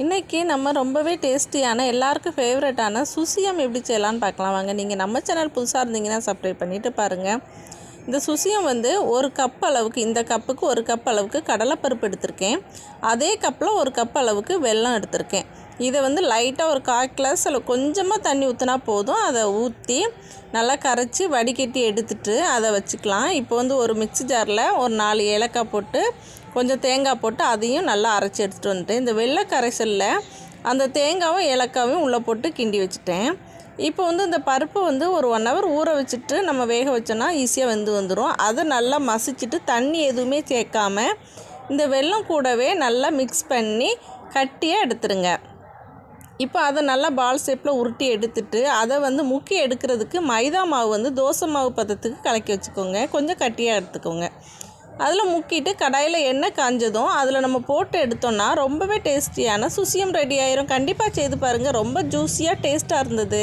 இன்றைக்கி நம்ம ரொம்பவே டேஸ்டியான எல்லாருக்கும் ஃபேவரட்டான சுசியம் எப்படி செய்யலான்னு பார்க்கலாம். வாங்க நீங்கள் நம்ம சேனல் புதுசாக இருந்தீங்கன்னா சப்ஸ்கிரைப் பண்ணிவிட்டு பாருங்கள் இந்த சுசியம் வந்து ஒரு கப் அளவுக்கு இந்த கப்புக்கு ஒரு கப் அளவுக்கு கடலைப்பருப்பு எடுத்திருக்கேன். அதே கப்பில் ஒரு கப் அளவுக்கு வெல்லம் எடுத்திருக்கேன். இதை வந்து லைட்டாக ஒரு கால் கிளாஸ் அதில் கொஞ்சமாக தண்ணி ஊற்றினா போதும். அதை ஊற்றி நல்லா கரைச்சி வடிகட்டி எடுத்துட்டு அதை வச்சுக்கலாம். இப்போ வந்து ஒரு மிக்ஸி ஜாரில் ஒரு நாலு ஏலக்காய் போட்டு கொஞ்சம் தேங்காய் போட்டு அதையும் நல்லா அரைச்சி எடுத்துகிட்டு வந்துட்டேன். இந்த வெள்ளை கரைசலில் அந்த தேங்காயும் ஏலக்காயும் உள்ளே போட்டு கிண்டி வச்சுட்டேன். இப்போ வந்து இந்த பருப்பு வந்து ஒரு ஒன் ஹவர் ஊற வச்சுட்டு நம்ம வேக வச்சோன்னா ஈஸியாக வெந்து வந்துடும் அதை நல்லா மசிச்சுட்டு தண்ணி எதுவுமே சேர்க்காம இந்த வெல்லம் கூடவே நல்லா மிக்ஸ் பண்ணி கட்டியாக எடுத்துருங்க. இப்போ அதை நல்லா பால் ஷேப்பில் உருட்டி எடுத்துட்டு அதை வந்து முக்கி எடுக்கிறதுக்கு மைதா மாவு வந்து தோசை மாவு பதத்துக்கு கலக்கி வச்சுக்கோங்க. கொஞ்சம் கட்டியாக எடுத்துக்கோங்க. அதில் முக்கிட்டு கடாயில் எண்ணெய் காஞ்சதும் அதில் நம்ம போட்டு எடுத்தோம்னா ரொம்பவே டேஸ்டியான சுசியம் ரெடி ஆயிரும். கண்டிப்பாக செய்து பாருங்கள் ரொம்ப ஜூஸியாக டேஸ்ட்டாக இருந்தது.